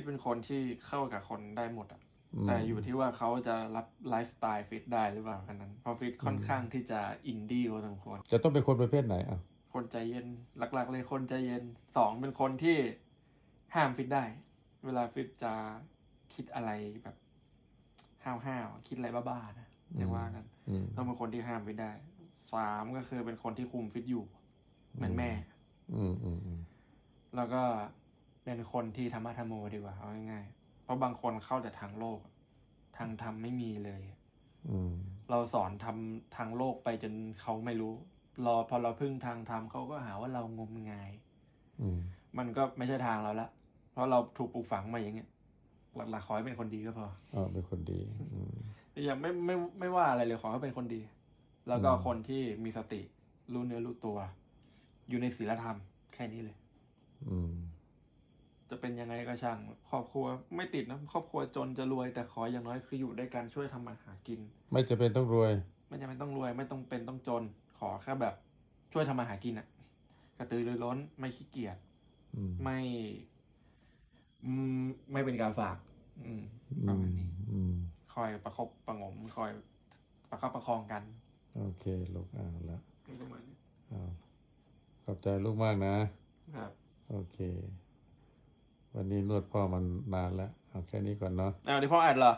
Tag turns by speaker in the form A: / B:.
A: ตเป็นคนที่เข้ากับคนได้หมดอะ
B: อืม
A: แต่อยู่ที่ว่าเขาจะรับไลฟ์สไตล์ฟิตได้หรือเปล่าแค่นั้น เพราะฟิตค่อนข้างที่จะอินดี้พอสมควร
B: จะต้องเป็นคนประเภทไหนอะ
A: คนใจเย็น หลักๆ เลยคนใจเย็น สองเป็นคนที่ห้ามฟิตได้ เวลาฟิตจะคิดอะไรแบบห้าวๆคิดอะไรบ้าๆนะอย่างว่ากัน
B: อืม
A: ต้องเป็นคนที่ห้ามฟิตได้ สามก็คือเป็นคนที่คุมฟิตอยู่ เหมือนแม่
B: อืมอืมอืม
A: แล้วก็ เป็นคนที่ธรรมะธรรมโมดีกว่าเอาง่ายๆเพราะบางคนเข้าแต่ทางโลก ทางธรรมไม่มีเลย
B: อืม
A: เราสอนทำทางโลกไปจนเขาไม่รู้รอพอเราพึ่งทางธรรมเขาก็หาว่าเรางมงาย
B: อืม
A: มันก็ไม่ใช่ทางเราละเพราะเราถูกปลูกฝังมาอย่างเงี้ยหลักๆขอให้เป็นคนดีก็พอ
B: อ๋อเป็นคนดีอืม
A: อย่าไม่ไม่ไม่ว่าอะไรเลยขอให้เป็นคนดี แล้วก็
B: อืม
A: คนที่มีสติรู้เนื้อรู้ตัว อยู่ในศีลธรรม แค่นี้เลย
B: อืม
A: จะเป็นยังไงก็ช่างครอบครัวไม่ติดนะครอบครัวจนจะรวย แต่ขออย่างน้อยคืออยู่ด้วยกันช่วยทำมาหากิน
B: ไม่จะเป็นต้องรวย
A: ไม่จำเป็นต้องรวยไม่ต้องเป็นต้องจน ขอแค่แบบช่วยทำมาหากินอะกระตือรือร้นไม่ขี้เกียจ
B: อืม
A: ไม่อืมไม่เป็นการฝาก อืม ประมาณนี้
B: อืม
A: คอยประคบประหงมคอยประคับประคองกัน
B: โอเคลูกอ่าละ
A: ประมาณนี้
B: อ่าขอบใจลูกมากนะ
A: ครับ
B: โอเค วันนี้นวดพ่อมันนานแล้วเอาแค่นี้ก่อนเนาะ
A: อ้าวเดี๋ยวพ่ออัดเหรอ